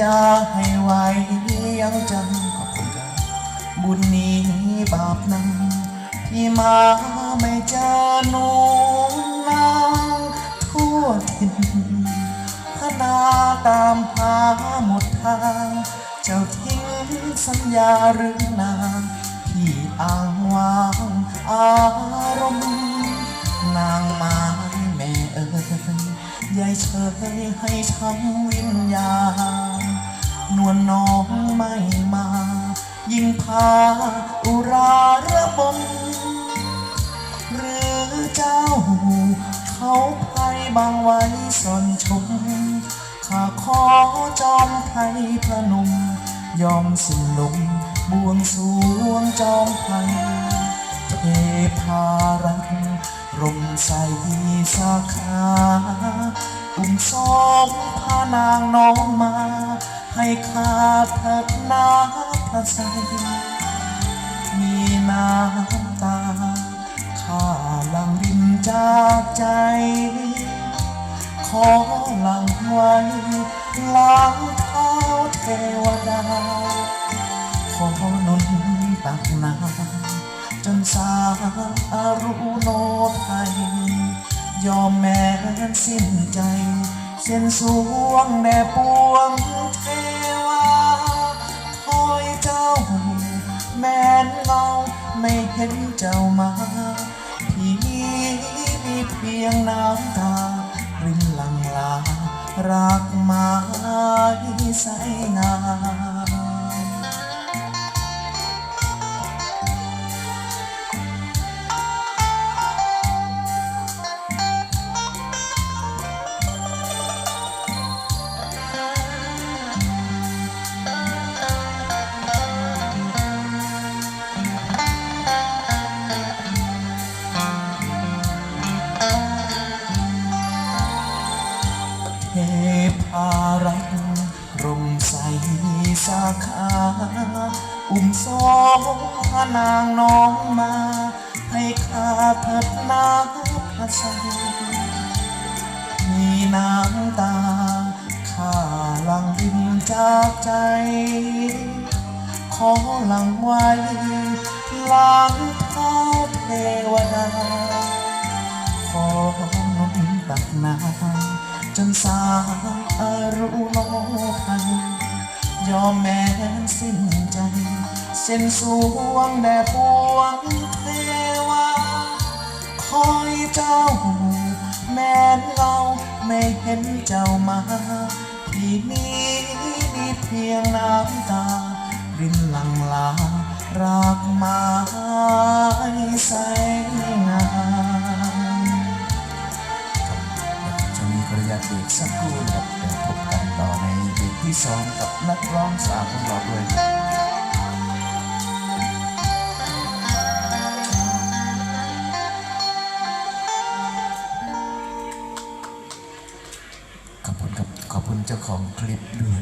ญาให้ไว้ยังจำขอบคุณครับบุญนี้บาปนั้นที่มาไม่เจอหนูนางทั่วถิ่นพนาตามหาหมดทาง เจ้าทิ้งสัญญาหรือนางที่อ้างวางอารมณ์นางไม้แม่เอ๋ยยายเชยให้ทำวิญญาณ นวลน้องไม่มา ยิ่งพาอุราระบมหรือเจ้า เขาไพบางไว้สอนชมข้าขอจอมไทยพระนมยอมสิ้นลมบวงสรวงจอมไทยเทพารักรมใสสาขาอุ้มสองพานางน้องมา ให้ข้าเถิดนาพระใสมีน้ำตาข้าหลังดินจากใจ ขอหลังไว้ล้างเท้าเทวดา ขอหนุนตักน้ำจนสาอารุโนไทยยอมแม้สิ้นใจ เส้นสวงแด่ปวงเทวาคอยเจ้า แม่นเงาไม่เห็นเจ้ามาพี่มีเพียงน้ำตารินหลังลารักมาใสงาม อุ้มสองพานางน้องมา ให้ข้าเถิดนาพระสัยมีน้ำตาข้าลังดินจากใจ ขอหลังไว้ล้างเท้าเทวดา ขอนุนตักน้ำจนสายอารุโนไทย ยอมแม้นสิ้นใจ เส้นสวงแด่พวงเทวาคอยเจ้า แม้เราไม่เห็นเจ้ามา ที่นี้มีเพียงน้ำตารินหลังลา ปริญญาเอกสักครู่นะครับเดี๋ยวพบกันต่อในเบรกที่สองกับนักร้องสาวของเราด้วยขอบคุณครับขอบคุณเจ้าของคลิปด้วย